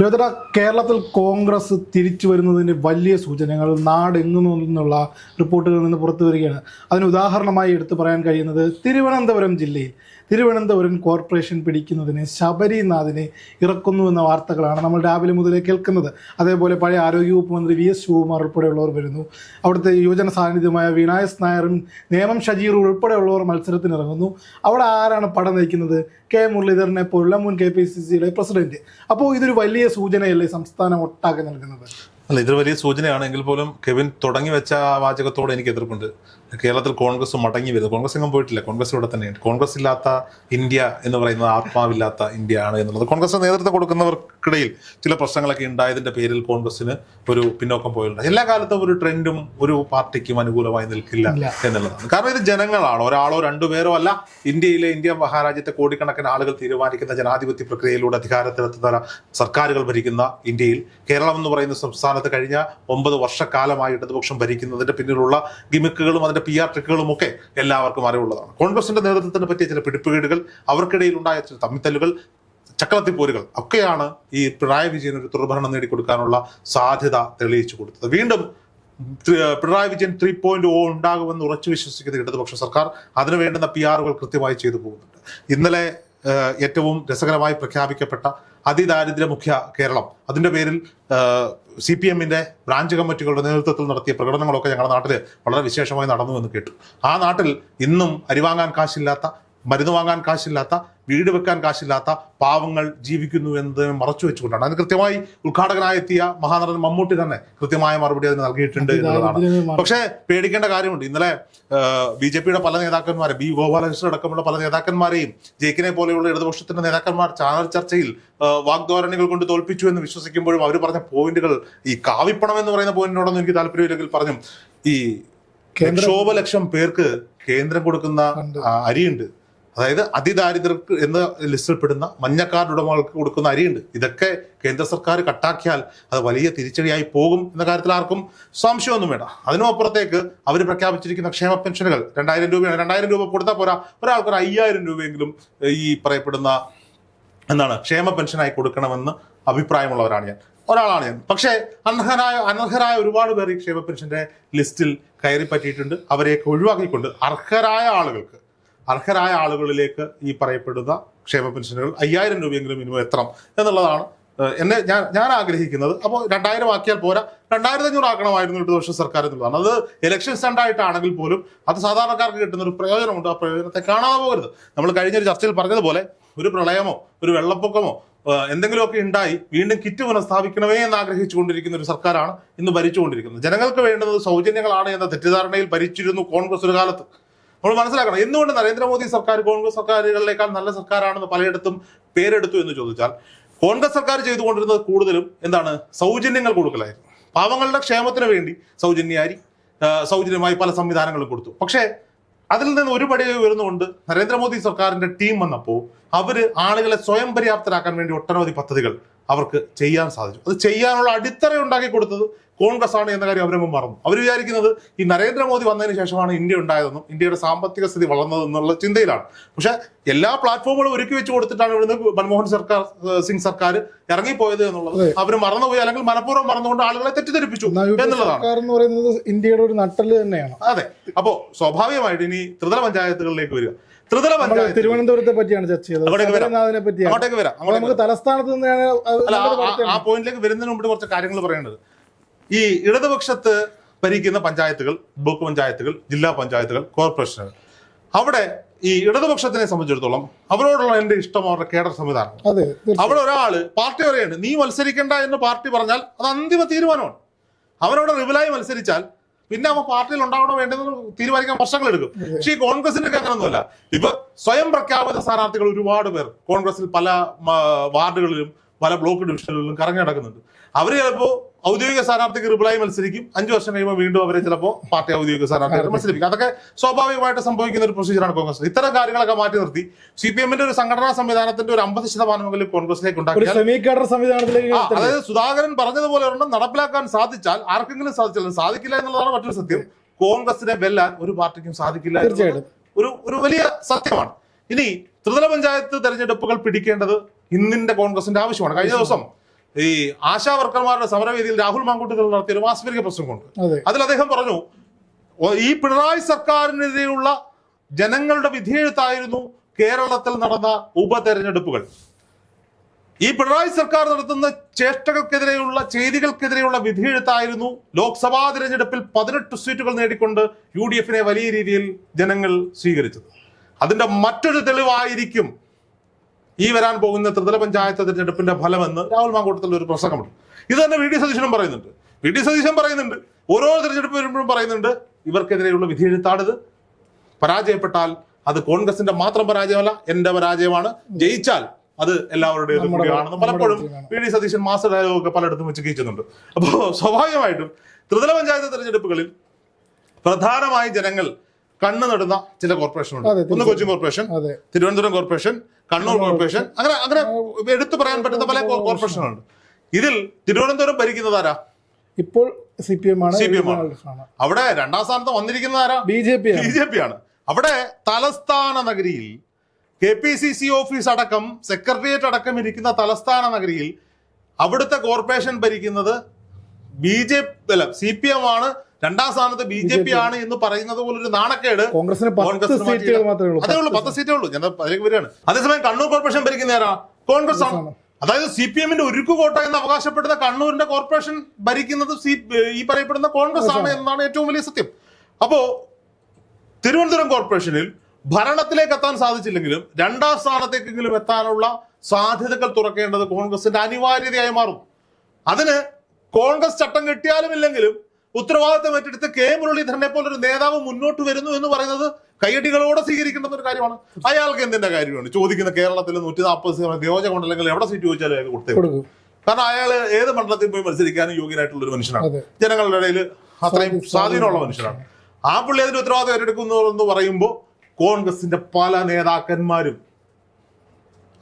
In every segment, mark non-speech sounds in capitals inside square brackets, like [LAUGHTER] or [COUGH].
യോധര കേരളത്തിൽ കോൺഗ്രസ് തിരിച്ചു വരുന്നതിന് വലിയ സൂചനകൾ നാടെങ്ങുന്നു എന്നുള്ള റിപ്പോർട്ടുകളിൽ നിന്ന് പുറത്തു വരികയാണ്. അതിന് ഉദാഹരണമായി എടുത്തു പറയാൻ കഴിയുന്നത് തിരുവനന്തപുരം ജില്ലയിൽ തിരുവനന്തപുരം കോർപ്പറേഷൻ പിടിക്കുന്നതിന് ശബരിനാഥിനെ ഇറക്കുന്നു എന്ന വാർത്തകളാണ് നമ്മൾ രാവിലെ മുതലേ കേൾക്കുന്നത്. അതേപോലെ പഴയ ആരോഗ്യവകുപ്പ് മന്ത്രി വി എസ് ശിവകുമാർ ഉൾപ്പെടെയുള്ളവർ വരുന്നു. അവിടുത്തെ യുവജന സാന്നിധ്യമായ വിനായസ് നായറും നേമം ഷജീറും ഉൾപ്പെടെയുള്ളവർ മത്സരത്തിന് ഇറങ്ങുന്നു അവിടെ ആരാണ് പടം നയിക്കുന്നത്? കെ മുരളീധരനെ പോലുള്ള മുൻ കെ പി സി സിയുടെ പ്രസിഡന്റ്. അപ്പോൾ ഇതൊരു വലിയ സൂചനയല്ലേ സംസ്ഥാനം ഒട്ടാകെ നൽകുന്നത്? അല്ല ഇതൊരു വലിയ സൂചനയാണ് എങ്കിൽ പോലും കെവിൻ തുടങ്ങി വെച്ച ആ വാചകത്തോട് എനിക്ക് എതിർപ്പുണ്ട്. കേരളത്തിൽ കോൺഗ്രസ് മടങ്ങി വരുന്നത് കോൺഗ്രസ് എങ്ങും പോയിട്ടില്ല. കോൺഗ്രസ് ഇവിടെ തന്നെയുണ്ട്. കോൺഗ്രസ് ഇല്ലാത്ത ഇന്ത്യ എന്ന് പറയുന്നത് ആത്മാവില്ലാത്ത ഇന്ത്യ ആണ് എന്നുള്ളത്. കോൺഗ്രസ് നേതൃത്വം കൊടുക്കുന്നവർക്കിടയിൽ ചില പ്രശ്നങ്ങളൊക്കെ ഉണ്ടായതിന്റെ പേരിൽ കോൺഗ്രസിന് ഒരു പിന്നോക്കം പോയുണ്ട് എല്ലാ കാലത്തും ഒരു ട്രെൻഡും ഒരു പാർട്ടിക്കും അനുകൂലമായി നിൽക്കില്ല. എന്നുള്ളതാണ്. കാരണം ഇത് ജനങ്ങളാണ്. ഒരാളോ രണ്ടുപേരോ അല്ല. ഇന്ത്യയിലെ ഇന്ത്യ മഹാരാജ്യത്തെ കോടിക്കണക്കിന് ആളുകൾ തീരുമാനിക്കുന്ന ജനാധിപത്യ പ്രക്രിയയിലൂടെ അധികാരത്തിലെത്തുന്ന സർക്കാരുകൾ ഭരിക്കുന്ന ഇന്ത്യയിൽ കേരളം എന്ന് പറയുന്ന സംസ്ഥാനത്ത് കഴിഞ്ഞ ഒമ്പത് വർഷക്കാലമായി ഇടതുപക്ഷം ഭരിക്കുന്നതിന്റെ പിന്നിലുള്ള ഗിമിക്കുകളും അതിന്റെ പി ആർ ട്രിക്കുകളും ഒക്കെ എല്ലാവർക്കും അറിവുള്ളതാണ്. കോൺഗ്രസിന്റെ നേതൃത്വത്തിന് പറ്റിയ ചില പിടിപ്പുകേടുകൾ അവർക്കിടയിൽ ഉണ്ടായ ചില തമ്മിത്തല്ലുകൾ പോരുകൾ ഒക്കെയാണ് ഈ പിണറായി വിജയൻ ഒരു തുടർഭരണം നേടിക്കൊടുക്കാനുള്ള സാധ്യത തെളിയിച്ചു കൊടുത്തത്. വീണ്ടും Pinarayi Vijayan three point O ഉണ്ടാകുമെന്ന് ഉറച്ചു വിശ്വസിക്കുന്ന ഇടതുപക്ഷ സർക്കാർ അതിനു വേണ്ടുന്ന പി ആറുകൾ കൃത്യമായി ചെയ്തു പോകുന്നുണ്ട്. ഇന്നലെ ഏറ്റവും രസകരമായി പ്രഖ്യാപിക്കപ്പെട്ട അതിദാരിദ്ര്യമുഖ്യ കേരളം അതിന്റെ പേരിൽ സി പി എമ്മിന്റെ ബ്രാഞ്ച് കമ്മിറ്റികളുടെ നേതൃത്വത്തിൽ നടത്തിയ പ്രകടനങ്ങളൊക്കെ ഞങ്ങളുടെ നാട്ടിൽ വളരെ വിശേഷമായി നടന്നു എന്ന് കേട്ടു. ആ നാട്ടിൽ ഇന്നും അരിവാങ്ങാൻ കാശില്ലാത്ത മരുന്ന് വാങ്ങാൻ കാശില്ലാത്ത വീട് വെക്കാൻ കാശില്ലാത്ത പാവങ്ങൾ ജീവിക്കുന്നു എന്നത് മറച്ചു വെച്ചുകൊണ്ടാണ്. അതിന് കൃത്യമായി ഉദ്ഘാടകനായി എത്തിയ മഹാനടൻ മമ്മൂട്ടി തന്നെ കൃത്യമായ മറുപടി അതിന് നൽകിയിട്ടുണ്ട് എന്നുള്ളതാണ്. പക്ഷേ പേടിക്കേണ്ട കാര്യമുണ്ട്. ഇന്നലെ ബി ജെ പിയുടെ പല നേതാക്കന്മാരെ ബി ഗോപാലകൃഷ്ണൻ അടക്കമുള്ള പല നേതാക്കന്മാരെയും ജയിക്കിനെ പോലെയുള്ള ഇടതുപക്ഷത്തിന്റെ നേതാക്കന്മാർ ചാനൽ ചർച്ചയിൽ വാഗ്ദോരണികൾ കൊണ്ട് തോൽപ്പിച്ചു എന്ന് വിശ്വസിക്കുമ്പോഴും അവർ പറഞ്ഞ പോയിന്റുകൾ ഈ കാവിപ്പണം എന്ന് പറയുന്ന പോയിന്റിനോടൊന്നും എനിക്ക് താല്പര്യമില്ലെങ്കിൽ പറഞ്ഞു. ഈ ലക്ഷോപലക്ഷം പേർക്ക് കേന്ദ്രം കൊടുക്കുന്ന അരിയുണ്ട്. അതായത് അതിദാരിദ്ര്യർക്ക് എന്ന ലിസ്റ്റിൽപ്പെടുന്ന മഞ്ഞ കാർഡ് ഉടമകൾക്ക് കൊടുക്കുന്ന അരിയുണ്ട്. ഇതൊക്കെ കേന്ദ്ര സർക്കാർ കട്ടാക്കിയാൽ അത് വലിയ തിരിച്ചടിയായി പോകും എന്ന കാര്യത്തിൽ ആർക്കും സംശയമൊന്നും വേണ്ട. അതിനപ്പുറത്തേക്ക് അവർ പ്രഖ്യാപിച്ചിരിക്കുന്ന ക്ഷേമ പെൻഷനുകൾ രണ്ടായിരം രൂപയാണ്. രണ്ടായിരം രൂപ കൊടുത്താൽ പോരാ. ഒരാൾക്ക് ഒരു അയ്യായിരം രൂപയെങ്കിലും ഈ പറയപ്പെടുന്ന എന്താണ് ക്ഷേമ പെൻഷനായി കൊടുക്കണമെന്ന് അഭിപ്രായമുള്ളവരാണ് ഞാൻ. ഒരാളാണ് ഞാൻ. പക്ഷേ അനർഹരായ അനർഹരായ ഒരുപാട് പേർ ഈ ക്ഷേമ പെൻഷന്റെ ലിസ്റ്റിൽ കയറി പറ്റിയിട്ടുണ്ട് അവരെയൊക്കെ ഒഴിവാക്കിക്കൊണ്ട് അർഹരായ ആളുകൾക്ക് അർഹരായ ആളുകളിലേക്ക് ഈ പറയപ്പെടുന്ന ക്ഷേമ പെൻഷനുകൾ അയ്യായിരം രൂപയെങ്കിലും മിനിമം എത്തണം എന്നുള്ളതാണ്. എന്നെ ഞാൻ ഞാൻ ആഗ്രഹിക്കുന്നത്. അപ്പോൾ രണ്ടായിരം ആക്കിയാൽ പോരാ. രണ്ടായിരത്തി അഞ്ഞൂറ് ആക്കണമായിരുന്നു ഇടതുപക്ഷ സർക്കാർ എന്നുള്ളതാണ്. അത് ഇലക്ഷൻ സ്റ്റാൻഡായിട്ടാണെങ്കിൽ പോലും അത് സാധാരണക്കാർക്ക് കിട്ടുന്ന ഒരു പ്രയോജനമുണ്ട്. ആ പ്രയോജനത്തെ കാണാതെ പോകരുത്. നമ്മൾ കഴിഞ്ഞ ഒരു ചർച്ചയിൽ പറഞ്ഞതുപോലെ ഒരു പ്രളയമോ ഒരു വെള്ളപ്പൊക്കമോ എന്തെങ്കിലുമൊക്കെ ഉണ്ടായി വീണ്ടും കിറ്റ് പുനഃസ്ഥാപിക്കണമേ എന്ന് ആഗ്രഹിച്ചുകൊണ്ടിരിക്കുന്ന ഒരു സർക്കാരാണ് ഇന്ന് ഭരിച്ചുകൊണ്ടിരിക്കുന്നത്. ജനങ്ങൾക്ക് വേണ്ടുന്നത് സൗജന്യങ്ങളാണ് എന്ന തെറ്റിദ്ധാരണയിൽ ഭരിച്ചിരുന്നു കോൺഗ്രസ് ഒരു കാലത്ത്. നമ്മൾ മനസ്സിലാക്കണം എന്തുകൊണ്ട് നരേന്ദ്രമോദി സർക്കാർ കോൺഗ്രസ് സർക്കാരുകളിലേക്കാൾ നല്ല സർക്കാരാണെന്ന് പലയിടത്തും പേരെടുത്തു എന്ന് ചോദിച്ചാൽ കോൺഗ്രസ് സർക്കാർ ചെയ്തുകൊണ്ടിരുന്നത് കൂടുതലും എന്താണ് സൗജന്യങ്ങൾ കൊടുക്കലായിരുന്നു. പാവങ്ങളുടെ ക്ഷേമത്തിന് വേണ്ടി സൗജന്യ സൗജന്യമായി പല സംവിധാനങ്ങളും കൊടുത്തു. പക്ഷേ അതിൽ നിന്ന് ഒരു പടി ഉയർന്നുകൊണ്ട് നരേന്ദ്രമോദി സർക്കാരിന്റെ ടീം വന്നപ്പോൾ അവർ ആളുകളെ സ്വയം പര്യാപ്തരാക്കാൻ വേണ്ടി ഒട്ടനവധി പദ്ധതികൾ അവർക്ക് ചെയ്യാൻ സാധിച്ചു. അത് ചെയ്യാനുള്ള അടിത്തറ ഉണ്ടാക്കി കൊടുത്തത് കോൺഗ്രസ് ആണ് എന്ന കാര്യം അവരങ്ങും മറന്നു. അവർ വിചാരിക്കുന്നത് ഈ നരേന്ദ്രമോദി വന്നതിന് ശേഷമാണ് ഇന്ത്യ ഉണ്ടായതെന്നും ഇന്ത്യയുടെ സാമ്പത്തിക സ്ഥിതി വളർന്നതെന്നുള്ള ചിന്തയിലാണ്. പക്ഷെ എല്ലാ പ്ലാറ്റ്ഫോമുകളും ഒരുക്കി വെച്ച് കൊടുത്തിട്ടാണ് ഇവിടുന്ന് മൻമോഹൻ സർക്കാർ സിംഗ് സർക്കാർ ഇറങ്ങിപ്പോയത് എന്നുള്ളത്. അവർ മറന്നുപോയി അല്ലെങ്കിൽ മനഃപൂർവം മറന്നുകൊണ്ട് ആളുകളെ തെറ്റിദ്ധരിപ്പിച്ചു എന്നുള്ളതാണ്. ഇന്ത്യയുടെ ഒരു നട്ടൽ തന്നെയാണ്. അതെ. അപ്പോ സ്വാഭാവികമായിട്ട് ഇനി ത്രിതല പഞ്ചായത്തുകളിലേക്ക് വരിക. ത്രിതല പഞ്ചായത്ത്. തിരുവനന്തപുരത്തെ പറ്റിയാണ് ചർച്ച ചെയ്തത്. അങ്ങോട്ടേക്ക് വരാം. ശബരിനാഥിനെ പറ്റിയാണ്. അങ്ങോട്ടേക്ക് വരാം. നമുക്ക് തലസ്ഥാനത്ത് നിന്നാണ് ആ- പോയിന്റിലേക്ക് വരുന്നതിന് മുമ്പ് കുറച്ച് കാര്യങ്ങൾ പറയേണ്ടത്. ഈ ഇടതുപക്ഷത്ത് ഭരിക്കുന്ന പഞ്ചായത്തുകൾ ബ്ലോക്ക് പഞ്ചായത്തുകൾ ജില്ലാ പഞ്ചായത്തുകൾ കോർപ്പറേഷനുകൾ. അവിടെ ഈ ഇടതുപക്ഷത്തിനെ സംബന്ധിച്ചിടത്തോളം അവരോടുള്ള എന്റെ ഇഷ്ടം അവരുടെ കേഡർ സംവിധാനം. അവിടെ ഒരാൾ പാർട്ടി പറയുന്നുണ്ട് നീ മത്സരിക്കണ്ട എന്ന് പാർട്ടി പറഞ്ഞാൽ അത് അന്തിമ തീരുമാനമാണ്. അവനവിടെ റിബലായി മത്സരിച്ചാൽ പിന്നെ അവ പാർട്ടിയിൽ ഉണ്ടാവണോ വേണ്ടെന്ന് തീരുമാനിക്കാൻ വർഷങ്ങൾ എടുക്കും. പക്ഷേ ഈ കോൺഗ്രസിന്റെ ഒക്കെ അങ്ങനൊന്നുമല്ല ഇപ്പൊ സ്വയം പ്രഖ്യാപിത സ്ഥാനാർത്ഥികൾ ഒരുപാട് പേർ കോൺഗ്രസിൽ പല വാർഡുകളിലും പല ബ്ലോക്ക് ഡിവിഷനുകളിലും കറങ്ങി നടക്കുന്നുണ്ട്. അവർ ചിലപ്പോ ഔദ്യോഗിക സ്ഥാനാർത്ഥിക്ക് റിപ്ലൈ മത്സരിക്കും. അഞ്ചു വർഷം കഴിയുമ്പോൾ വീണ്ടും അവരെ ചിലപ്പോൾ പാർട്ടി ഔദ്യോഗിക സ്ഥാനാർത്ഥികൾ മത്സരിക്കും അതൊക്കെ സ്വാഭാവികമായിട്ട് സംഭവിക്കുന്ന ഒരു പ്രൊസീജിയറാണ് കോൺഗ്രസ്. ഇത്തരം കാര്യങ്ങളൊക്കെ മാറ്റി നിർത്തി. സി പി എമ്മിന്റെ ഒരു സംഘടനാ സംവിധാനത്തിന്റെ ഒരു അമ്പത് ശതമാനമെങ്കിലും കോൺഗ്രസിലേക്ക് ആ, അതായത് സുധാകരൻ പറഞ്ഞതുപോലെ ഒരെണ്ണം നടപ്പിലാക്കാൻ സാധിച്ചാൽ ആർക്കെങ്കിലും സാധിച്ചാൽ സാധിക്കില്ല എന്നുള്ളതാണ് മറ്റൊരു സത്യം. കോൺഗ്രസിനെ വെല്ലാൻ ഒരു പാർട്ടിക്കും സാധിക്കില്ല തീർച്ചയായിട്ടും. ഒരു ഒരു വലിയ സത്യമാണ്. ഇനി ത്രിതല പഞ്ചായത്ത് തെരഞ്ഞെടുപ്പുകൾ പിടിക്കേണ്ടത് ഇന്നിന്റെ കോൺഗ്രസിന്റെ ആവശ്യമാണ്. കഴിഞ്ഞ ദിവസം ഈ ആശാ വർക്കർമാരുടെ സമരവേദിയിൽ രാഹുൽ മാങ്കൂട്ടത്തിൽ നടത്തിയ ഒരു മാസ്മരിക പ്രസംഗമുണ്ട് അതെ. അതിൽ അദ്ദേഹം പറഞ്ഞു ഈ പിണറായി സർക്കാരിനെതിരെയുള്ള ജനങ്ങളുടെ വിധിയെഴുത്തായിരുന്നു കേരളത്തിൽ നടന്ന ഉപതെരഞ്ഞെടുപ്പുകൾ. ഈ പിണറായി സർക്കാർ നടത്തുന്ന ചേഷ്ടകൾക്കെതിരെയുള്ള ചെയ്തികൾക്കെതിരെയുള്ള വിധിയെഴുത്തായിരുന്നു ലോക്സഭാ തിരഞ്ഞെടുപ്പിൽ പതിനെട്ട് സീറ്റുകൾ നേടിക്കൊണ്ട് യു ഡി എഫിനെ വലിയ രീതിയിൽ ജനങ്ങൾ സ്വീകരിച്ചത്. അതിന്റെ മറ്റൊരു തെളിവായിരിക്കും ഈ വരാൻ പോകുന്ന ത്രിതല പഞ്ചായത്ത് തിരഞ്ഞെടുപ്പിന്റെ ഫലമെന്ന് രാഹുൽ മാങ്കൂട്ടത്തിൽ ഒരു പ്രസംഗമുണ്ട്. ഇത് തന്നെ വി ഡി സതീശനും പറയുന്നുണ്ട്. വി ഡി സതീശൻ പറയുന്നുണ്ട്. ഓരോ തിരഞ്ഞെടുപ്പ് വരുമ്പോഴും പറയുന്നുണ്ട്. ഇവർക്കെതിരെയുള്ള വിധി എഴുത്താടത് പരാജയപ്പെട്ടാൽ അത് കോൺഗ്രസിന്റെ മാത്രം പരാജയമല്ല എന്റെ പരാജയമാണ്. ജയിച്ചാൽ അത് എല്ലാവരുടെയും കൂടിയാണെന്ന് പലപ്പോഴും V D Satheesan master dialogue ഒക്കെ പലയിടത്തും വെച്ച് കീച്ചുന്നുണ്ട് അപ്പോൾ സ്വാഭാവികമായിട്ടും ത്രിതല പഞ്ചായത്ത് തിരഞ്ഞെടുപ്പുകളിൽ പ്രധാനമായി ജനങ്ങൾ കണ്ണു നടുന്ന ചില കോർപ്പറേഷനുണ്ട് ഉണ്ട്. ഒന്ന് Kochi corporation Thiruvananthapuram corporation Kannur corporation അങ്ങനെ അങ്ങനെ എടുത്തു പറയാൻ പറ്റുന്ന പല കോർപ്പറേഷനുകളുണ്ട് ഇതിൽ തിരുവനന്തപുരം ഭരിക്കുന്നത് ആരാ? ഇപ്പോൾ സി പി എം ആണ് സി പി എം ആണ്. അവിടെ രണ്ടാം സ്ഥാനത്ത് വന്നിരിക്കുന്നത് ആരാ? B J P B J P ആണ്. അവിടെ തലസ്ഥാന നഗരിയിൽ K P C C office അടക്കം സെക്രട്ടേറിയറ്റ് അടക്കം ഇരിക്കുന്ന തലസ്ഥാന നഗരിയിൽ അവിടുത്തെ കോർപ്പറേഷൻ ഭരിക്കുന്നത് ബി ജെ അല്ല സി പി എം ആണ്. രണ്ടാം സ്ഥാനത്ത് ബി ജെ പി ആണ് എന്ന് പറയുന്നത് പോലെ ഒരു നാണക്കേട്. കോൺഗ്രസിന് അതേ ഉള്ളൂ പത്ത് സീറ്റേ. ഉള്ളൂ. ഞാൻ അതിലേക്ക് വരികയാണ്. അതേസമയം കണ്ണൂർ കോർപ്പറേഷൻ ഭരിക്കുന്ന ആരാ? കോൺഗ്രസ് ആണ്. അതായത് സി പി എമ്മിന്റെ ഉരുക്കുകോട്ട എന്ന് അവകാശപ്പെടുന്ന കണ്ണൂരിന്റെ കോർപ്പറേഷൻ ഭരിക്കുന്നത് സി ഈ പറയപ്പെടുന്ന കോൺഗ്രസ് ആണ്. എന്നാണ് ഏറ്റവും വലിയ സത്യം. അപ്പോ തിരുവനന്തപുരം കോർപ്പറേഷനിൽ ഭരണത്തിലേക്ക് എത്താൻ സാധിച്ചില്ലെങ്കിലും രണ്ടാം സ്ഥാനത്തേക്കെങ്കിലും എത്താനുള്ള സാധ്യതകൾ തുറക്കേണ്ടത് കോൺഗ്രസിന്റെ അനിവാര്യതയായി മാറും. അതിന് കോൺഗ്രസ് ചട്ടം കിട്ടിയാലും ഇല്ലെങ്കിലും ഉത്തരവാദിത്തം ഏറ്റെടുത്ത് കെ മുരളീധരനെ പോലൊരു നേതാവ് മുന്നോട്ട് വരുന്നു എന്ന് പറയുന്നത് കയ്യടികളോടെ സ്വീകരിക്കേണ്ട ഒരു കാര്യമാണ്. അയാൾക്ക് എന്തിന്റെ കാര്യമാണ്? ചോദിക്കുന്ന കേരളത്തിൽ നൂറ്റി നാൽപ്പത് നിയോജകമണ്ഡലങ്ങളിൽ എവിടെ സീറ്റ് ചോദിച്ചാലും അയാൾക്ക് കൊടുത്തേ കാരണം അയാൾ ഏത് മണ്ഡലത്തിൽ പോയി മത്സരിക്കാനും യോഗ്യനായിട്ടുള്ള ഒരു മനുഷ്യനാണ് ജനങ്ങളുടെ ഇടയിൽ അത്രയും സ്വാധീനമുള്ള മനുഷ്യനാണ്. ആ പുള്ളി അതിന് ഉത്തരവാദിത്തം ഏറ്റെടുക്കുന്നു എന്ന് പറയുമ്പോൾ കോൺഗ്രസിന്റെ പല നേതാക്കന്മാരും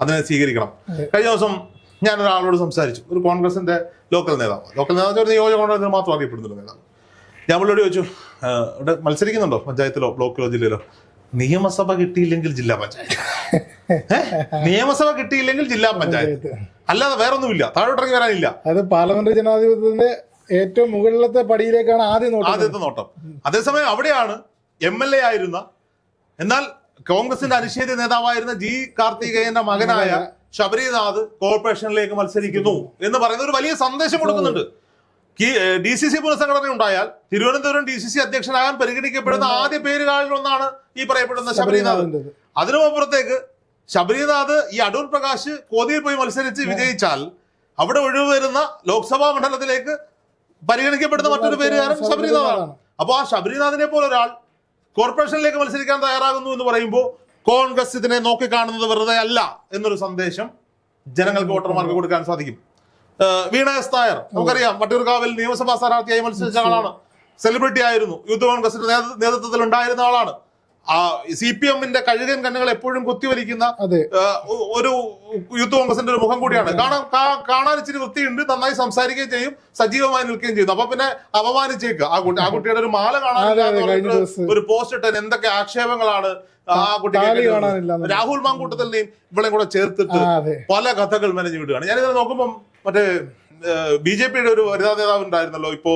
അതിനെ സ്വീകരിക്കണം. കഴിഞ്ഞ ദിവസം ഞാൻ ഒരാളോട് സംസാരിച്ചു. ഒരു കോൺഗ്രസിന്റെ ലോക്കൽ നേതാവ്. ലോക്കൽ നേതാവ് ഒരു നിയോജക മണ്ഡലത്തിൽ മാത്രം അറിയപ്പെടുന്നുള്ളൂ നേതാവ്. ഞാൻ പുള്ളിയോട് ചോദിച്ചു ഇവിടെ മത്സരിക്കുന്നുണ്ടോ പഞ്ചായത്തിലോ ബ്ലോക്കിലോ ജില്ലയിലോ? നിയമസഭ കിട്ടിയില്ലെങ്കിൽ ജില്ലാ പഞ്ചായത്ത്? [LAUGHS] നിയമസഭ കിട്ടിയില്ലെങ്കിൽ ജില്ലാ പഞ്ചായത്ത്. അല്ലാതെ വേറെ ഒന്നുമില്ല താഴോട്ടിറങ്ങി വരാനില്ല. അത് പാർലമെന്റ് ജനാധിപത്യത്തിന്റെ ഏറ്റവും മുകളിലത്തെ പടിയിലേക്കാണ് ആദ്യം നോട്ടം. ആദ്യത്തെ നോട്ടം. അതേസമയം അവിടെയാണ് എം എൽ എ ആയിരുന്ന എന്നാൽ കോൺഗ്രസിന്റെ അനിഷേധ്യ നേതാവായിരുന്ന ജി കാർത്തികേയന്റെ മകനായ ശബരിനാഥ് കോർപ്പറേഷനിലേക്ക് മത്സരിക്കുന്നു എന്ന് പറയുന്ന ഒരു വലിയ സന്ദേശം കൊടുക്കുന്നുണ്ട്. ഡി സി സി പുനഃസംഘടന ഉണ്ടായാൽ തിരുവനന്തപുരം ഡി സി സി അധ്യക്ഷനാകാൻ പരിഗണിക്കപ്പെടുന്ന ആദ്യ പേരുകളിൽ ഒന്നാണ് ഈ പറയപ്പെടുന്ന ശബരിനാഥ്. അതിനുമപ്പുറത്തേക്ക് ശബരിനാഥ് ഈ അടൂർ പ്രകാശ് കോതിയിൽ പോയി മത്സരിച്ച് വിജയിച്ചാൽ അവിടെ ഒഴിവ് വരുന്ന ലോക്സഭാ മണ്ഡലത്തിലേക്ക് പരിഗണിക്കപ്പെടുന്ന മറ്റൊരു പേരുകാരൻ ശബരിനാഥാണ്. അപ്പൊ ആ ശബരിനാഥിനെ പോലെ ഒരാൾ കോർപ്പറേഷനിലേക്ക് മത്സരിക്കാൻ തയ്യാറാകുന്നു എന്ന് പറയുമ്പോൾ കോൺഗ്രസ് ഇതിനെ നോക്കിക്കാണുന്നത് വെറുതെ അല്ല എന്നൊരു സന്ദേശം ജനങ്ങൾക്ക് വോട്ടർമാർക്ക് കൊടുക്കാൻ സാധിക്കും. വീണ എസ് നായർ നമുക്കറിയാം വട്ടിയൂർക്കാവിൽ നിയമസഭാ സ്ഥാനാർത്ഥിയായി മത്സരിച്ച ആളാണ്. സെലിബ്രിറ്റി ആയിരുന്നു. യൂത്ത് കോൺഗ്രസിന്റെ നേതൃ- നേതൃത്വത്തിൽ ഉണ്ടായിരുന്ന ആളാണ്. ആ സി പി എമ്മിന്റെ കഴുകൻ കണ്ണുകൾ എപ്പോഴും കുത്തിവലിക്കുന്ന ഒരു യൂത്ത് കോൺഗ്രസിന്റെ ഒരു മുഖം കൂടിയാണ്. കാണാൻ കാണാൻ ഇച്ചിരി വൃത്തിയുണ്ട്. നന്നായി സംസാരിക്കുകയും ചെയ്യും. സജീവമായി നിൽക്കുകയും ചെയ്യുന്നു അപ്പൊ പിന്നെ അപമാനിച്ചേക്കുക ആ കുട്ടി ആ കുട്ടിയുടെ ഒരു മാല കാണാനില്ല. ഒരു പോസ്റ്റ് ഇട്ടതിന് എന്തൊക്കെ ആക്ഷേപങ്ങളാണ് ആ കുട്ടി രാഹുൽ മാങ്കൂട്ടത്തിൽ മാങ്കൂട്ടത്തിനെയും ഇവിടെ കൂടെ ചേർത്തിട്ട് പല കഥകൾ മെനഞ്ഞു വിടുകയാണ്. ഞാനിത് നോക്കുമ്പോൾ മറ്റേ ബി ജെ പിയുടെ ഒരു വനിതാ നേതാവ് ഉണ്ടായിരുന്നല്ലോ ഇപ്പോ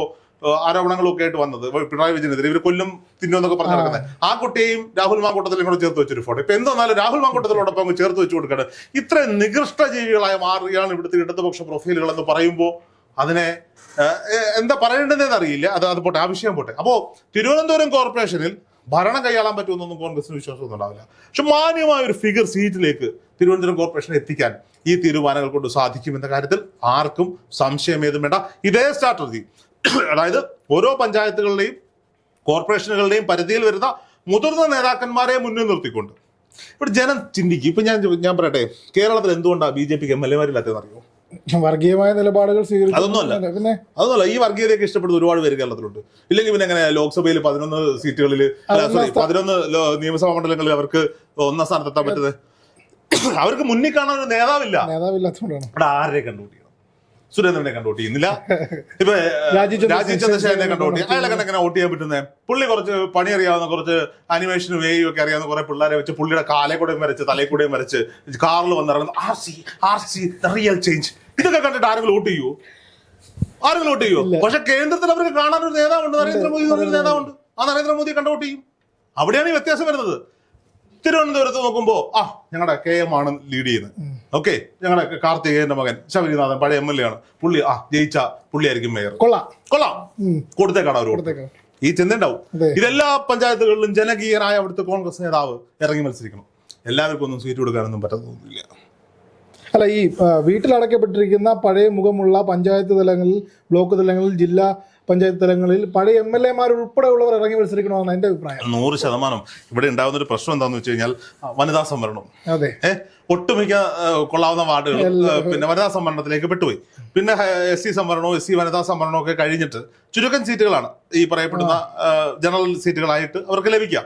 ആരോപണങ്ങളൊക്കെ ആയിട്ട് വന്നത്. പിണറായി വിജയനെതിരെ. ഇവർ കൊല്ലും തിന്നുമെന്നൊക്കെ പറഞ്ഞു നടക്കുന്നത് ആ. കുട്ടിയെയും രാഹുൽ മാങ്കൂട്ടത്തിലും കൂടെ ചേർത്ത് വെച്ചൊരു ഫോട്ടോ. ഇപ്പൊ എന്തെന്നാലും രാഹുൽ മാങ്കൂട്ടത്തിലോടൊപ്പം അങ്ങ് ചേർത്ത് വെച്ച് കൊടുക്കാണ്. ഇത്ര നികൃഷ്ട ജീവികളായി മാറുകയാണ് ഇവിടുത്തെ ഇടതുപക്ഷ പ്രൊഫൈലുകൾ എന്ന് പറയുമ്പോൾ അതിനെ എന്താ പറയേണ്ടതെന്ന് അറിയില്ല അത് അത് പോട്ടെ. ആ വിഷയം പോട്ടെ. അപ്പോ തിരുവനന്തപുരം കോർപ്പറേഷനിൽ ഭരണം കൈയാളാൻ പറ്റുമെന്നൊന്നും കോൺഗ്രസിന് വിശ്വാസമൊന്നും ഉണ്ടാവില്ല പക്ഷെ മാന്യമായ ഒരു ഫിഗർ സീറ്റിലേക്ക് തിരുവനന്തപുരം കോർപ്പറേഷൻ എത്തിക്കാൻ ഈ തീരുമാനങ്ങൾ കൊണ്ട് സാധിക്കുമെന്ന കാര്യത്തിൽ ആർക്കും സംശയമേതും വേണ്ട. ഇതേ സ്ട്രാറ്റജി അതായത് ഓരോ പഞ്ചായത്തുകളുടെയും കോർപ്പറേഷനുകളുടെയും പരിധിയിൽ വരുന്ന മുതിർന്ന നേതാക്കന്മാരെ മുന്നിൽ നിർത്തിക്കൊണ്ട്. ഇവിടെ ജനം ചിന്തിക്കും. ഇപ്പൊ ഞാൻ ഞാൻ പറയട്ടെ കേരളത്തിൽ എന്തുകൊണ്ടാണ് ബി ജെ പിക്ക് എം എൽ എമാരില്ലാത്തതെന്ന് അറിയോ വർഗീയമായ നിലപാടുകൾ അതൊന്നുമല്ല. പിന്നെ അതൊന്നുമല്ല. ഈ വർഗീയതയൊക്കെ ഇഷ്ടപ്പെടുന്ന ഒരുപാട് പേര് കേരളത്തിലുണ്ട്. ഇല്ലെങ്കിൽ പിന്നെ എങ്ങനെ ലോക്സഭയിൽ പതിനൊന്ന് സീറ്റുകളിൽ സോറി പതിനൊന്ന് നിയമസഭാ മണ്ഡലങ്ങളിൽ അവർക്ക് ഒന്നാം സ്ഥാനത്തെത്താൻ പറ്റുന്നത്? അവർക്ക് മുന്നിൽ കാണാൻ ഒരു നേതാവില്ല. നേതാവില്ലാത്തതുകൊണ്ടാണ്. ആരെ കണ്ടുപിടിക്കണം സുരേന്ദ്രനെ കണ്ടുപിടി ചെയ്യുന്നില്ല ഇപ്പൊ രാജീവ് ചന്ദ്രശേഖരനെ കണ്ടുപിടിക്കുന്നു. അയാളെ കണ്ടെങ്ങനെ വോട്ട് ചെയ്യാൻ പറ്റുന്നത് പുള്ളി കുറച്ച് പണി അറിയാവുന്ന കുറച്ച് അനിമേഷനും വേയും ഒക്കെ അറിയാവുന്ന കുറെ പിള്ളേരെ വെച്ച് പുള്ളിയുടെ കാലെ കൂടെയും വരച്ച് തലയിൽ കൂടെയും വരച്ച് കാറിൽ വന്നിറങ്ങുന്നു R C R C real change ഇതൊക്കെ കണ്ടിട്ട് ആരെങ്കിലും വോട്ട് ചെയ്യൂ? ആരെങ്കിലും വോട്ട് ചെയ്യൂ? പക്ഷെ കേന്ദ്രത്തിൽ അവർക്ക് കാണാൻ ഒരു നേതാവുണ്ട് നരേന്ദ്രമോദി നേതാവുണ്ട്. ആ നരേന്ദ്രമോദി കണ്ട വോട്ട് ചെയ്യും. അവിടെയാണ് ഈ വ്യത്യാസം വരുന്നത്. തിരുവനന്തപുരത്ത് നോക്കുമ്പോ ആ ഞങ്ങളുടെ കെ എം ആണ് ലീഡ് ചെയ്യുന്നത്. ഓക്കെ ഞങ്ങളുടെ കാർത്തികേയന്റെ മകൻ ശബരിനാഥൻ പഴയ എം എൽ എ ആണ്. പുള്ളി ആ ജയിച്ച പുള്ളിയായിരിക്കും മേയർ കൊള്ളാം. കൊള്ളാം. കൊടുത്തേക്കാണ് കൊടുത്തേക്കാം. ഈ ചിന്ത ഉണ്ടാവും ഇതെല്ലാ പഞ്ചായത്തുകളിലും ജനകീയനായ അവിടുത്തെ കോൺഗ്രസ് നേതാവ് ഇറങ്ങി മത്സരിക്കണം. എല്ലാവർക്കും ഒന്നും സീറ്റ് കൊടുക്കാനൊന്നും പറ്റത്തൊന്നുമില്ല. അല്ല ഈ വീട്ടിലടക്കപ്പെട്ടിരിക്കുന്ന പഴയ മുഖമുള്ള പഞ്ചായത്ത് തലങ്ങളിൽ ബ്ലോക്ക് തലങ്ങളിൽ ജില്ലാ പഞ്ചായത്ത് തലങ്ങളിൽ പഴയ എം എൽ എമാർ ഉൾപ്പെടെയുള്ളവർ ഇറങ്ങി മത്സരിക്കണമെന്നാണ് എന്റെ അഭിപ്രായം. നൂറ് ശതമാനം. ഇവിടെ ഉണ്ടാകുന്ന ഒരു പ്രശ്നം എന്താണെന്ന് വെച്ച് കഴിഞ്ഞാൽ വനിതാ സംവരണം. അതെ. ഒട്ടുമിക്ക കൊള്ളാവുന്ന വാർഡുകൾ പിന്നെ വനിതാ സംവരണത്തിലേക്ക് പെട്ടുപോയി. പിന്നെ എസ് സി സംവരണവും എസ് സി വനിതാ സംവരണവും ഒക്കെ കഴിഞ്ഞിട്ട് ചുരുക്കം സീറ്റുകളാണ് ഈ പറയപ്പെടുന്ന ജനറൽ സീറ്റുകളായിട്ട് അവർക്ക് ലഭിക്കുക.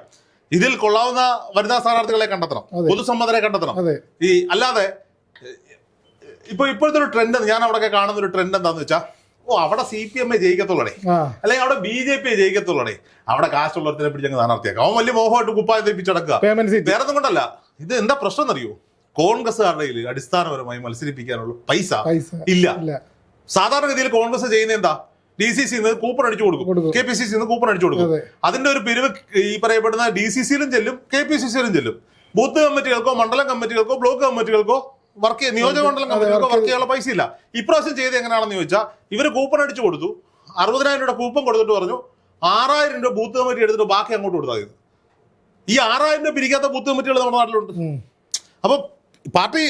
ഇതിൽ കൊള്ളാവുന്ന വനിതാ സ്ഥാനാർത്ഥികളെ കണ്ടെത്തണം പൊതുസമ്മതരെ കണ്ടെത്തണം. ഈ അല്ലാതെ ഇപ്പൊ ഇപ്പോഴത്തെ ഒരു ട്രെൻഡ് ഞാൻ അവിടെ കാണുന്ന ഒരു ട്രെൻഡ് എന്താന്ന് വെച്ചാ ഓ അവിടെ സി പി എം എ ജയിക്കത്തുള്ളടേ. അല്ലെങ്കിൽ അവിടെ ബി ജെ പി ജയിക്കത്തുള്ളടേ. അവിടെ കാശുള്ളവരെ പിടിച്ചങ്ങ് സ്ഥാനാർത്ഥിയാക്കാം അവൻ വലിയ മോഹമായിട്ട് കുപ്പായം തെപ്പിച്ചടക്കുക വേറെ ഒന്നും കൊണ്ടല്ല. ഇത് എന്താ പ്രശ്നം എന്നറിയോ? കോൺഗ്രസ്സുകാരുടെ കയ്യിൽ അടിസ്ഥാനപരമായി മത്സരിപ്പിക്കാനുള്ള പൈസ ഇല്ല. സാധാരണ സാധാരണഗതിയിൽ കോൺഗ്രസ് ചെയ്യുന്ന എന്താ? ഡി സി സിന്ന് കൂപ്പൺ അടിച്ചു കൊടുക്കും. കെ പി സി സിന്ന് കൂപ്പൺ അടിച്ചു കൊടുക്കും. അതിന്റെ ഒരു പിരിവ് ഈ പറയപ്പെടുന്ന ഡി സി സിയിലും ചെല്ലും കെ പി സി സിയിലും ചെല്ലും. ബൂത്ത് കമ്മിറ്റികൾക്കോ മണ്ഡലം കമ്മിറ്റികൾക്കോ ബ്ലോക്ക് കമ്മിറ്റികൾക്കോ വർക്ക് നിയോജക മണ്ഡലം കമ്പനികൾക്ക് വർക്ക് ചെയ്യാനുള്ള പൈസ ഇല്ല. ഇപ്രാവശ്യം ചെയ്ത് എങ്ങനെയാണെന്ന് ചോദിച്ചാൽ ഇവർ കൂപ്പൺ അടിച്ചു കൊടുത്തു. അറുപതിനായിരം രൂപ കൂപ്പൺ കൊടുത്തിട്ട് പറഞ്ഞു ആറായിരം രൂപ ബൂത്ത് കമ്മിറ്റി എടുത്തിട്ട് ബാക്കി അങ്ങോട്ട് കൊടുത്താൽ ഈ ആറായിരം രൂപ പിരിക്കാത്ത ബൂത്ത് കമ്മിറ്റികൾ നമ്മുടെ നാട്ടിലുണ്ട്. അപ്പൊ പാർട്ടി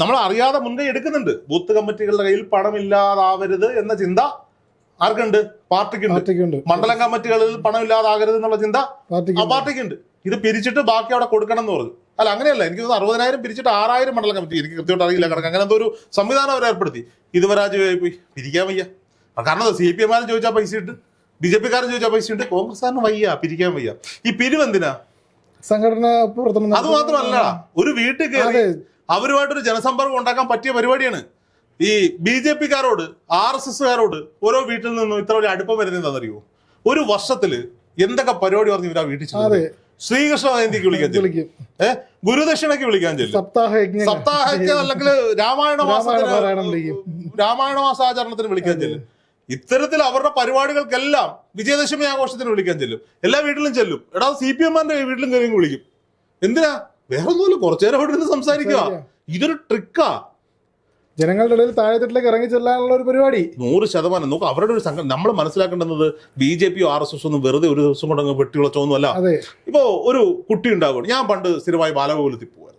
നമ്മൾ അറിയാതെ മുൻകൈ എടുക്കുന്നുണ്ട്. ബൂത്ത് കമ്മിറ്റികളുടെ കയ്യിൽ പണമില്ലാതാവരുത് എന്ന ചിന്ത ആർക്കുണ്ട്? പാർട്ടിക്കുണ്ട്. മണ്ഡലം കമ്മിറ്റികളിൽ പണമില്ലാതാകരുത് എന്നുള്ള ചിന്ത ആ പാർട്ടിക്ക് പാർട്ടിക്കുണ്ട്. ഇത് പിരിച്ചിട്ട് ബാക്കി അവിടെ കൊടുക്കണം എന്ന് പറഞ്ഞു. അല്ല അങ്ങനെയല്ല. എനിക്ക് തോന്നുന്നു അറുപതിനായിരം പിരിച്ചിട്ട് ആറായിരം മണ്ഡലം കമ്മിറ്റി എനിക്ക് കൃത്യമായിട്ട് അറിയില്ല. കിടക്കാൻ അങ്ങനെ എന്തോ ഒരു സംവിധാനം അവർ ഏർപ്പെടുത്തി. ഇതുവരാജ് പോയി പിരിക്കാൻ വയ്യ. കാരണം സി പി എമാരും ചോദിച്ചാൽ പൈസ ഉണ്ട് ബി ജെ പിക്കാരൻ ചോദിച്ചാൽ പൈസ ഉണ്ട് കോൺഗ്രസ്സുകാരന് വയ്യ പിരിക്കാൻ വയ്യ. ഈ പിരിവ് എന്തിനാ? സംഘടന പ്രവർത്തനം അത് മാത്രമല്ല ഒരു വീട്ടിൽ കയറി. അവരുമായിട്ടൊരു ജനസമ്പർക്കം ഉണ്ടാക്കാൻ പറ്റിയ പരിപാടിയാണ്. ഈ ബി ജെ പിക്കാരോട് ആർ എസ് എസ്കാരോട് ഓരോ വീട്ടിൽ നിന്നും ഇത്ര വലിയ അടുപ്പം വരുന്നതെന്താണെന്നറിയോ ഒരു വർഷത്തിൽ എന്തൊക്കെ പരിപാടി പറഞ്ഞു ഇവരാ വീട്ടിൽ. ശ്രീകൃഷ്ണ ജയന്തിക്ക് വിളിക്കാൻ വിളിക്കും. ഏഹ് ഗുരുദക്ഷിണയ്ക്ക് വിളിക്കാൻ ചെല്ലും. സപ്താഹ സപ്താഹയ്ക്ക് അല്ലെങ്കിൽ രാമായണ രാമായണ മാസത്തിന് രാമായണ മാസാചരണത്തിന് വിളിക്കാൻ ചെല്ലും. ഇത്തരത്തിൽ അവരുടെ പരിപാടികൾക്കെല്ലാം വിജയദശമി ആഘോഷത്തിന് വിളിക്കാൻ ചെല്ലും. എല്ലാ വീട്ടിലും ചെല്ലും. എടാ സി പി എമ്മാരുടെ വീട്ടിലും കയറി വിളിക്കും. എന്തിനാ? വേറെ ഒന്നുമില്ല കുറച്ചു നേരം അവിടെ നിന്ന് സംസാരിക്കുക. ഇതൊരു ട്രിക്കാ ജനങ്ങളുടെ ഇടയിൽ താഴെത്തട്ടിലേക്ക് ഇറങ്ങി ചെല്ലാനുള്ള ഒരു പരിപാടി. നൂറ് ശതമാനം. നോക്ക് അവരുടെ ഒരു സംഘം നമ്മൾ മനസ്സിലാക്കേണ്ടത് ബി ജെ പിയോ ആർ എസ് എസ് ഒന്നും വെറുതെ ഒരു ദിവസം കൊണ്ട് അങ്ങ് വെട്ടിയുളച്ചൊന്നുമല്ല അതെ. ഇപ്പോ ഒരു കുട്ടി ഉണ്ടാകും ഞാൻ പണ്ട് സ്ഥിരമായി ബാലഗോകുലത്തിൽ പോകുമായിരുന്നു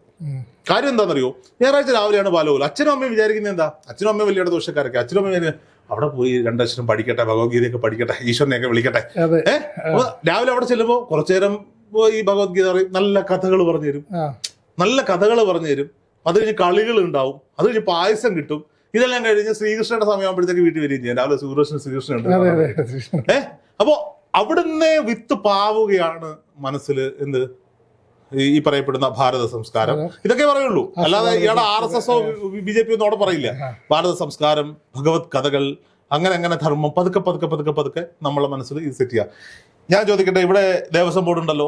കാര്യം എന്താണെന്നറിയോ? ഞായറാഴ്ച രാവിലെയാണ് ബാലഗോകുലം. അച്ഛനും അമ്മയും വിചാരിക്കുന്നത് എന്താ? അച്ഛനും അമ്മയും വലിയ ദോഷക്കാരൊക്കെ. അച്ഛനും അമ്മയും അവിടെ പോയി രണ്ടക്ഷരം പഠിക്കട്ടെ ഭഗവത്ഗീതയൊക്കെ പഠിക്കട്ടെ ഈശ്വരനെയൊക്കെ വിളിക്കട്ടെ. ഏഹ് രാവിലെ അവിടെ ചെല്ലുമ്പോൾ കുറച്ചു നേരം ഈ ഭഗവത്ഗീത പറയും നല്ല കഥകൾ പറഞ്ഞു തരും. നല്ല കഥകൾ പറഞ്ഞു തരും. അത് കഴിഞ്ഞ് കളികൾ ഉണ്ടാവും. അത് കഴിഞ്ഞ് പായസം കിട്ടും. ഇതെല്ലാം കഴിഞ്ഞ് ശ്രീകൃഷ്ണന്റെ സമയമാകുമ്പോഴത്തേക്ക് വീട്ടിൽ വരികയും ചെയ്യാം. രാവിലെ സൂര്യകൃഷ്ണൻ ശ്രീകൃഷ്ണൻ ഉണ്ട്. അതെ അതെ ഏ? അപ്പോ അവിടുന്ന് വിത്ത് പാവുകയാണ് മനസ്സിൽ എന്ത്? ഈ ഈ പറയപ്പെടുന്ന ഭാരത സംസ്കാരം. ഇതൊക്കെ പറയുള്ളൂ. അല്ലാതെ ഇയാളെ ആർ എസ് എസോ ബി ജെ പി ഒന്നും അവിടെ പറയില്ല. ഭാരത സംസ്കാരം ഭഗവത് കഥകൾ അങ്ങനെ അങ്ങനെ ധർമ്മം പതുക്കെ പതുക്കെ പതുക്കെ പതുക്കെ നമ്മളെ മനസ്സിൽ ഇത് സെറ്റ് ചെയ്യുക ഞാൻ ചോദിക്കട്ടെ ഇവിടെ ദേവസ്വം ബോർഡ് ഉണ്ടല്ലോ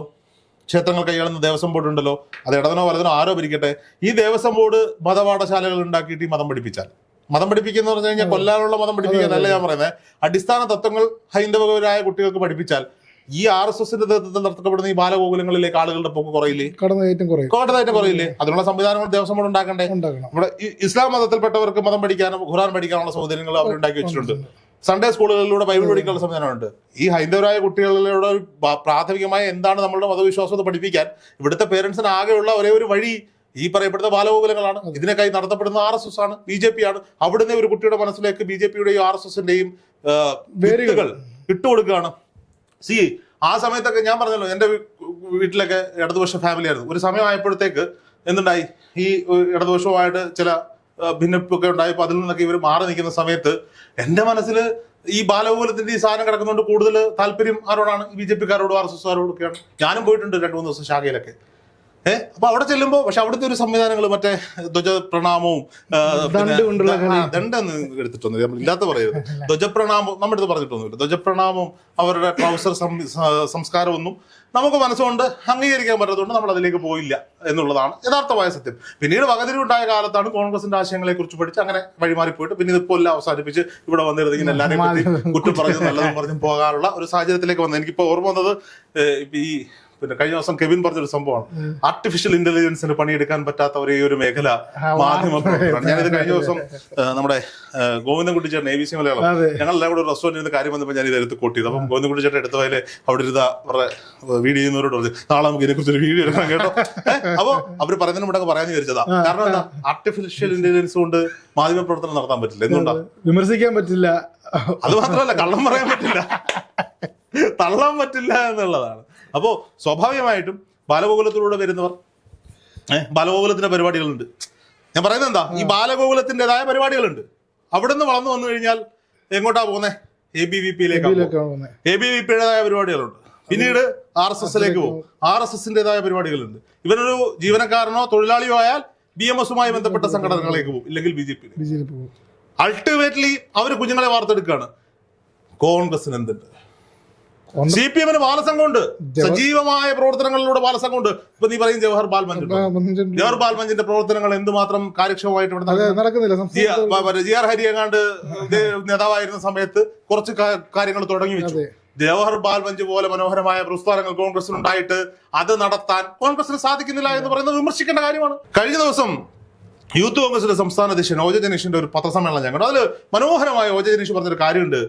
ക്ഷേത്രങ്ങൾ കൈയാളുന്ന ദേവസ്വം ബോർഡ് ഉണ്ടല്ലോ അത് ഇടതനോ വലതനോ ആരോ പിരിക്കട്ടെ ഈ ദേവസ്വം ബോർഡ് മതപാഠശാലകൾ ഉണ്ടാക്കിയിട്ട് ഈ മതം പഠിപ്പിച്ചാൽ. മതം പഠിപ്പിക്കുന്ന പറഞ്ഞു കഴിഞ്ഞാൽ കൊല്ലാനുള്ള മതം പഠിപ്പിക്കാനല്ല ഞാൻ പറയുന്നത് അടിസ്ഥാന തത്വങ്ങൾ ഹൈന്ദവരായ കുട്ടികൾക്ക് പഠിപ്പിച്ചാൽ ഈ ആർ എസ് എസിന്റെ നേതൃത്വത്തിൽ നടത്തപ്പെടുന്ന ഈ ബാലഗോകുലങ്ങളിലേക്ക് ആളുകളുടെ പോക്ക് കുറയില്ലേ? കടന്നുകയറ്റം കുറയും. കോട്ടതായിട്ട് കുറയില്ലേ? അതിനുള്ള സംവിധാനങ്ങൾ ദേവസ്വം ബോർഡ് ഉണ്ടാക്കണ്ടേ? ഉണ്ടാക്കണം. നമ്മുടെ ഇസ്ലാം മതത്തിൽപ്പെട്ടവർക്ക് മതം പഠിക്കാനും ഖുറാൻ പഠിക്കാനുള്ള സൗകര്യങ്ങൾ അവർ ഉണ്ടാക്കി വെച്ചിട്ടുണ്ട്. സൺഡേ സ്കൂളുകളിലൂടെ ബൈബിൾ പഠിക്കാനുള്ള സംവിധാനമുണ്ട്. ഈ ഹൈന്ദവരായ കുട്ടികളിലൂടെ പ്രാഥമികമായി എന്താണ് നമ്മളുടെ മതവിശ്വാസം എന്ന് പഠിപ്പിക്കാൻ ഇവിടുത്തെ പേരൻസിന് ആകെയുള്ള ഒരേ ഒരു വഴി ഈ പറയപ്പെടുന്ന ബാലഗോകുലങ്ങളാണ്. ഇതിനൊക്കെ നടത്തപ്പെടുന്ന ആർ എസ് എസ് ആണ് ബി ജെ പി ആണ്. അവിടുന്ന് ഒരു കുട്ടിയുടെ മനസ്സിലേക്ക് ബി ജെ പിയുടെയും ആർ എസ് എസിന്റെയും വിത്തുകൾ ഇട്ടുകൊടുക്കുകയാണ്. സി ആ സമയത്തൊക്കെ ഞാൻ പറഞ്ഞല്ലോ എന്റെ വീട്ടിലൊക്കെ ഇടതുപക്ഷ ഫാമിലി ആയിരുന്നു. ഒരു സമയമായപ്പോഴത്തേക്ക് എന്തുണ്ടായി? ഈ ഇടതുപക്ഷവുമായിട്ട് ചില ഭിന്നിപ്പൊക്കെ ഉണ്ടായപ്പോൾ അതിൽ നിന്നൊക്കെ ഇവർ മാറി നിൽക്കുന്ന സമയത്ത് എന്റെ മനസ്സിൽ ഈ ബാലഗോകുലത്തിന്റെ ഈ സാധനം കിടക്കുന്നതുകൊണ്ട് കൂടുതൽ താല്പര്യം ആരോടാണ്? ബി ജെ പിക്കാരോടും ആർ എസ് എസ്കാരോടൊക്കെയാണ് ഞാനും പോയിട്ടുണ്ട് രണ്ട് മൂന്ന് ദിവസം ശാഖയിലൊക്കെ. ഏഹ് അപ്പൊ അവിടെ ചെല്ലുമ്പോൾ പക്ഷെ അവിടുത്തെ ഒരു സംവിധാനങ്ങൾ മറ്റേ ധ്വജ പ്രണാമവും ആ, പിന്നെ ദണ്ട് കൊണ്ടുള്ള ആ, ദണ്ടെന്ന് എടുത്തിട്ടൊന്നും നമ്മൾ ഇല്ലാത്ത പറയരുത്. ധ്വജപ്രണാമം നമ്മുടെ അടുത്ത് പറഞ്ഞിട്ടൊന്നുമില്ല. ധ്വജപ്രണാമവും അവരുടെ ട്രൗസർ സംസ്കാരമൊന്നും നമുക്ക് മനസ്സുകൊണ്ട് അംഗീകരിക്കാൻ പറ്റാത്തതുകൊണ്ട് നമ്മൾ അതിലേക്ക് പോയില്ല എന്നുള്ളതാണ് യഥാർത്ഥമായ സത്യം. പിന്നീട് വകതിരിവുണ്ടായ കാലത്താണ് കോൺഗ്രസിന്റെ ആശയങ്ങളെ കുറിച്ച് പഠിച്ച് അങ്ങനെ വഴിമാറി പോയിട്ട് പിന്നെ ഇതിപ്പോ എല്ലാം അവസാനിപ്പിച്ച് ഇവിടെ വന്നിരുന്നത് ഇങ്ങനെ എല്ലാവരെയും കുറ്റം പറഞ്ഞു നല്ലതും പറഞ്ഞും പോകാനുള്ള ഒരു സാഹചര്യത്തിലേക്ക് വന്നത്. എനിക്കിപ്പോ ഓർമ്മ വന്നത് ഈ പിന്നെ കഴിഞ്ഞ ദിവസം കെവിൻ പറഞ്ഞൊരു സംഭവമാണ്. ആർട്ടിഫിഷ്യൽ ഇന്റലിജൻസിന് പണിയെടുക്കാൻ പറ്റാത്ത ഒരേ ഒരു മേഖല മാധ്യമ പ്രവർത്തനമാണ് ഞാനിത് കഴിഞ്ഞ [LAUGHS] ദിവസം നമ്മുടെ ഗോവിന്ദൻകുട്ടി ചേട്ടൻ എ ബി സി മലയാളം. ഞങ്ങളെല്ലാം കൂടെ ഒരു റെസ്റ്റോറന്റ് കാര്യം വന്നപ്പോൾ ഞാൻ ഇത് എടുത്ത് കോട്ട് ചെയ്തു. അപ്പം ഗോവിന്ദൻകുട്ടി ചേട്ടൻ എടുത്ത അവിടെ ഇരുന്ന അവരുടെ വീഡിയോ ചെയ്യുന്നവരോട് പറഞ്ഞു നാളെ നമുക്ക് ഇതിനെക്കുറിച്ച് ഒരു വീഡിയോ എടുക്കണം കേട്ടോ. അപ്പോൾ അപ്പൊ അവർ പറയുന്നതിന് മുടക്കം പറയാൻ വിചാരിച്ചതാ. കാരണം എന്താ? ആർട്ടിഫിഷ്യൽ ഇന്റലിജൻസ് കൊണ്ട് മാധ്യമ പ്രവർത്തനം നടത്താൻ പറ്റില്ല. എന്തുകൊണ്ടാ? വിമർശിക്കാൻ പറ്റില്ല. അത് മാത്രമല്ല കള്ളം പറയാൻ പറ്റില്ല. തള്ളാൻ പറ്റില്ല എന്നുള്ളതാണ്. അപ്പോ സ്വാഭാവികമായിട്ടും ബാലഗോകുലത്തിലൂടെ വരുന്നവർ ഏഹ് ബാലഗോകുലത്തിന്റെ പരിപാടികളുണ്ട്. ഞാൻ പറയുന്നത് എന്താ? ഈ ബാലഗോകുലത്തിന്റെതായ പരിപാടികളുണ്ട്. അവിടുന്ന് വളർന്നു വന്നു കഴിഞ്ഞാൽ എങ്ങോട്ടാ പോകുന്നേ? എ ബി വി പിയിലേക്കാണ് എ ബി വി പിയുടേതായ പരിപാടികളുണ്ട്. പിന്നീട് ആർ എസ് എസിലേക്ക് പോകും. ആർ എസ് എസിന്റേതായ പരിപാടികളുണ്ട്. ഇവനൊരു ജീവനക്കാരനോ തൊഴിലാളിയോ ആയാൽ ബി എം എസുമായി ബന്ധപ്പെട്ട സംഘടനകളിലേക്ക് പോകും. ഇല്ലെങ്കിൽ ബി ജെ പി അൾട്ടിമേറ്റ്ലി അവർ കുഞ്ഞുങ്ങളെ വാർത്തെടുക്കുകയാണ് കോൺഗ്രസിന് എന്തുണ്ട് സി പി എമ്മിന് ബാലസംഘമുണ്ട് സജീവമായ പ്രവർത്തനങ്ങളിലൂടെ ബാലസംഘമുണ്ട്. ഇപ്പൊ നീ പറയും ജവഹർ ബാൽ മഞ്ച് ജവഹർ ബാൽ മഞ്ചിന്റെ പ്രവർത്തനങ്ങൾ എന്തുമാത്രം കാര്യക്ഷമമായിട്ട് നടക്കുന്നില്ല. ജി- ആർ ഹരി എങ്ങാണ്ട് ഇത് നേതാവായിരുന്ന സമയത്ത് കുറച്ച് കാര്യങ്ങൾ തുടങ്ങി വെച്ചു. ജവഹർ ബാൽ മഞ്ച് പോലെ മനോഹരമായ പ്രസ്ഥാനങ്ങൾ കോൺഗ്രസിന് ഉണ്ടായിട്ട് അത് നടത്താൻ കോൺഗ്രസിന് സാധിക്കുന്നില്ല എന്ന് പറയുന്നത് വിമർശിക്കേണ്ട കാര്യമാണ്. കഴിഞ്ഞ ദിവസം യൂത്ത് കോൺഗ്രസിന്റെ സംസ്ഥാന അധ്യക്ഷൻ ഓജ ജനീഷിന്റെ ഒരു പത്രസമ്മേളനം ഞാൻ കണ്ടു അതിൽ മനോഹരമായ ഓജ ജനീഷ് പറഞ്ഞൊരു കാര്യമുണ്ട്.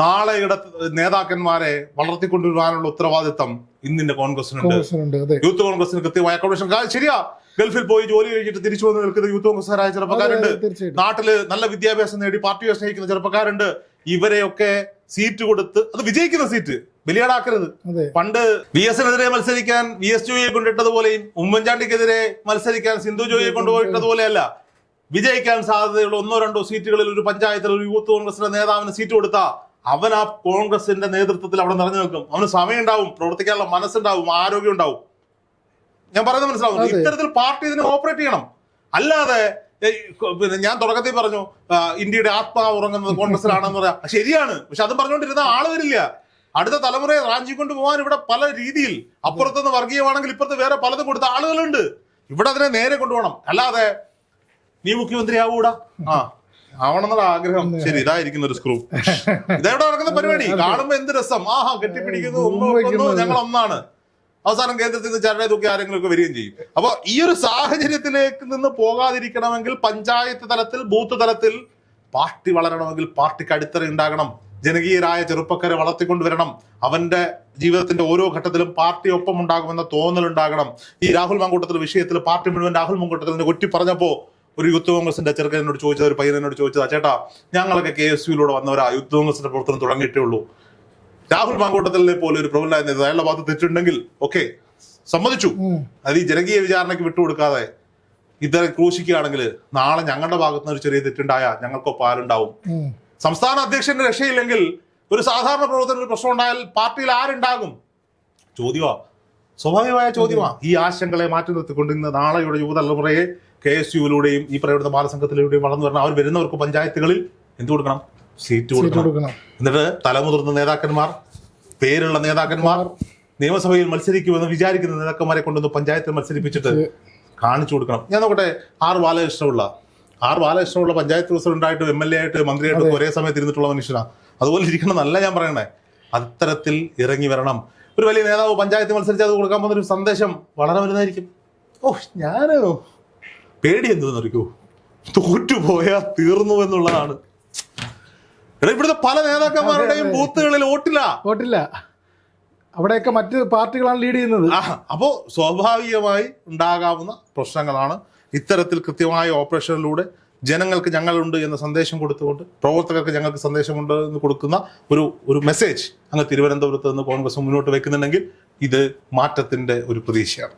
നാളെയുടെ നേതാക്കന്മാരെ വളർത്തിക്കൊണ്ടുവരാനുള്ള ഉത്തരവാദിത്തം ഇന്നിന്റെ കോൺഗ്രസിനുണ്ട്. യൂത്ത് കോൺഗ്രസിന് കൃത്യമായ അക്കോമഡേഷൻ ശരിയാ. ഗൾഫിൽ പോയി ജോലി കഴിഞ്ഞിട്ട് തിരിച്ചു വന്ന് നിൽക്കുന്ന യൂത്ത് കോൺഗ്രസ്സുകാരായ ചെറുപ്പക്കാരുണ്ട്. നാട്ടിൽ നല്ല വിദ്യാഭ്യാസം നേടി പാർട്ടിയെ സ്നേഹിക്കുന്ന ചെറുപ്പക്കാരുണ്ട്. ഇവരെയൊക്കെ സീറ്റ് കൊടുത്ത് അത് വിജയിക്കുന്ന സീറ്റ് ബലിയാടാക്കരുത്. പണ്ട് വി എസിനെതിരെ മത്സരിക്കാൻ വി എസ് ജോയിയെ കൊണ്ടിട്ടതുപോലെയും ഉമ്മൻചാണ്ടിക്കെതിരെ മത്സരിക്കാൻ സിന്ധു ജോയിയെ കൊണ്ടുപോയിട്ടതുപോലെയല്ല വിജയിക്കാൻ സാധ്യതയുള്ള ഒന്നോ രണ്ടോ സീറ്റുകളിൽ ഒരു പഞ്ചായത്തിൽ ഒരു യൂത്ത് കോൺഗ്രസിന്റെ നേതാവിന് സീറ്റ് കൊടുത്താ അവൻ ആ കോൺഗ്രസിന്റെ നേതൃത്വത്തിൽ അവിടെ നിറഞ്ഞു നിൽക്കും. അവന് സമയം ഉണ്ടാവും പ്രവർത്തിക്കാനുള്ള മനസ്സുണ്ടാവും ആരോഗ്യം ഉണ്ടാവും ഞാൻ പറയുന്നത് മനസ്സിലാവും. ഇത്തരത്തിൽ പാർട്ടി ഇതിനെ ഓപ്പറേറ്റ് ചെയ്യണം. അല്ലാതെ പിന്നെ ഞാൻ തുടക്കത്തിൽ പറഞ്ഞു ഇന്ത്യയുടെ ആത്മാവ് ഉറങ്ങുന്നത് കോൺഗ്രസിലാണെന്ന് പറയാം. ശരിയാണ്. പക്ഷെ അതും പറഞ്ഞുകൊണ്ടിരുന്ന ആൾ വരില്ല. അടുത്ത തലമുറയെ റാഞ്ചി കൊണ്ടുപോകാൻ ഇവിടെ പല രീതിയിൽ അപ്പുറത്തുനിന്ന് വർഗീയമാണെങ്കിൽ ഇപ്പുറത്ത് വേറെ പലതും കൊടുത്ത ആളുകളുണ്ട്. ഇവിടെ അതിനെ നേരെ കൊണ്ടുപോകണം. അല്ലാതെ നീ മുഖ്യമന്ത്രി ആവൂടാ ആ. ആവണമെന്നുള്ള ആഗ്രഹം. ശരി ഇതായിരിക്കുന്ന ഒരു സ്ക്രൂ ഇതെവിടെ നടക്കുന്ന പരിപാടി? കാണുമ്പോ എന്ത് രസം? ആഹാ കെട്ടിപ്പിടിക്കുന്നു ഒന്നു ഞങ്ങൾ ഒന്നാണ്. അവസാനം കേന്ദ്രത്തിൽ നിന്ന് ചരടെ തൂക്കി ആരെങ്കിലും ഒക്കെ വരികയും ചെയ്യും. അപ്പൊ ഈ ഒരു സാഹചര്യത്തിലേക്ക് നിന്ന് പോകാതിരിക്കണമെങ്കിൽ പഞ്ചായത്ത് തലത്തിൽ ബൂത്ത് തലത്തിൽ പാർട്ടി വളരണമെങ്കിൽ പാർട്ടിക്ക് അടിത്തറ ഉണ്ടാകണം. ജനകീയരായ ചെറുപ്പക്കാരെ വളർത്തിക്കൊണ്ടുവരണം. അവന്റെ ജീവിതത്തിന്റെ ഓരോ ഘട്ടത്തിലും പാർട്ടി ഒപ്പം ഉണ്ടാകുമെന്ന തോന്നൽ ഉണ്ടാകണം ഈ രാഹുൽ മങ്കൂട്ടത്തിൽ വിഷയത്തിൽ പാർട്ടി മുഴുവൻ രാഹുൽ മങ്കൂട്ടത്തിൽ കൊറ്റി പറഞ്ഞപ്പോ ഒരു യൂത്ത് കോൺഗ്രസിന്റെ ചെറുക്കൻ എന്നോട് ചോദിച്ചത് ഒരു പയ്യനോട് ചോദിച്ചത് ചേട്ടാ ഞങ്ങളൊക്കെ കെ എസ് യുയിലൂടെ വന്നവരാ യൂത്ത് കോൺഗ്രസിന്റെ പ്രവർത്തനം തുടങ്ങിയിട്ടേ ഉള്ളൂ. രാഹുൽ മാങ്കോട്ടത്തിലെ പോലെ ഒരു പ്രബല നേതാവ് അയാളുടെ ഭാഗത്ത് തെറ്റുണ്ടെങ്കിൽ ഓക്കെ സമ്മതിച്ചു. അത് ഈ ജനകീയ വിചാരണയ്ക്ക് വിട്ടുകൊടുക്കാതെ ഇതര ക്രൂശിക്കുകയാണെങ്കിൽ നാളെ ഞങ്ങളുടെ ഭാഗത്ത് നിന്ന് ഒരു ചെറിയ തെറ്റുണ്ടായ ഞങ്ങൾക്കോ പാലുണ്ടാവും സംസ്ഥാന അധ്യക്ഷന്റെ രക്ഷയില്ലെങ്കിൽ ഒരു സാധാരണ പ്രവർത്തന ഒരു പ്രശ്നം ഉണ്ടായാൽ പാർട്ടിയിൽ ആരുണ്ടാകും? ചോദ്യമാ. സ്വാഭാവികമായ ചോദ്യമാ. ഈ ആശങ്കകളെ മാറ്റി നിർത്തിക്കൊണ്ട് ഇന്ന് നാളെയുടെ യുവതലമുറയെ കെ എസ് യുവിലൂടെയും ഈ പറയുന്ന ബാലസംഘത്തിലൂടെയും വളർന്നു വരണം അവർ വരുന്നവർക്ക് പഞ്ചായത്തുകളിൽ എന്ത് കൊടുക്കണം? സീറ്റ് കൊടുക്കണം. കൊടുക്കണം. എന്നിട്ട് തലമുതിർന്ന നേതാക്കന്മാർ പേരുള്ള നേതാക്കന്മാർ നിയമസഭയിൽ മത്സരിക്കുമെന്ന് വിചാരിക്കുന്ന നേതാക്കന്മാരെ കൊണ്ടൊന്ന് പഞ്ചായത്തിൽ മത്സരിപ്പിച്ചിട്ട് കാണിച്ചു കൊടുക്കണം. ഞാൻ നോക്കട്ടെ ആർ ബാലകൃഷ്ണപിള്ള. ആർ ബാലകൃഷ്ണപിള്ള പഞ്ചായത്ത് പ്രസിഡന്റായിട്ട് എം എൽ എ ആയിട്ട് മന്ത്രിയായിട്ട് ഒരേ സമയത്ത് ഇരുന്നിട്ടുള്ള മനുഷ്യനാണ് അതുപോലെ ഇരിക്കണം എന്നല്ല ഞാൻ പറയണേ. അത്തരത്തിൽ ഇറങ്ങി വരണം. ഒരു വലിയ നേതാവ് പഞ്ചായത്ത് മത്സരിച്ച് അത് കൊടുക്കാൻ പോകുന്ന ഒരു സന്ദേശം വളരെ വലുതായിരിക്കും. ഓ ഞാനോ? പേടി എന്തെന്ന് അറിയോ? തോറ്റുപോയാൽ തീർന്നു എന്നുള്ളതാണ്. എടാ ഇവിടുത്തെ പല നേതാക്കന്മാരുടെയും ബൂത്തുകളിൽ ഓട്ടില്ല ഓട്ടില്ല അവിടെയൊക്കെ മറ്റ് പാർട്ടികളാണ് ലീഡ് ചെയ്യുന്നത്. അപ്പോൾ അപ്പോ സ്വാഭാവികമായി ഉണ്ടാകാവുന്ന പ്രശ്നങ്ങളാണ് ഇത്തരത്തിൽ കൃത്യമായ ഓപ്പറേഷനിലൂടെ ജനങ്ങൾക്ക് ഞങ്ങളുണ്ട് എന്ന സന്ദേശം കൊടുത്തുകൊണ്ട് പ്രവർത്തകർക്ക് ഞങ്ങൾക്ക് സന്ദേശമുണ്ട് എന്ന് കൊടുക്കുന്ന ഒരു ഒരു മെസ്സേജ് അങ്ങ് തിരുവനന്തപുരത്ത് നിന്ന് കോൺഗ്രസ് മുന്നോട്ട് വെക്കുന്നുണ്ടെങ്കിൽ ഇത് മാറ്റത്തിന്റെ ഒരു പ്രതീക്ഷയാണ്.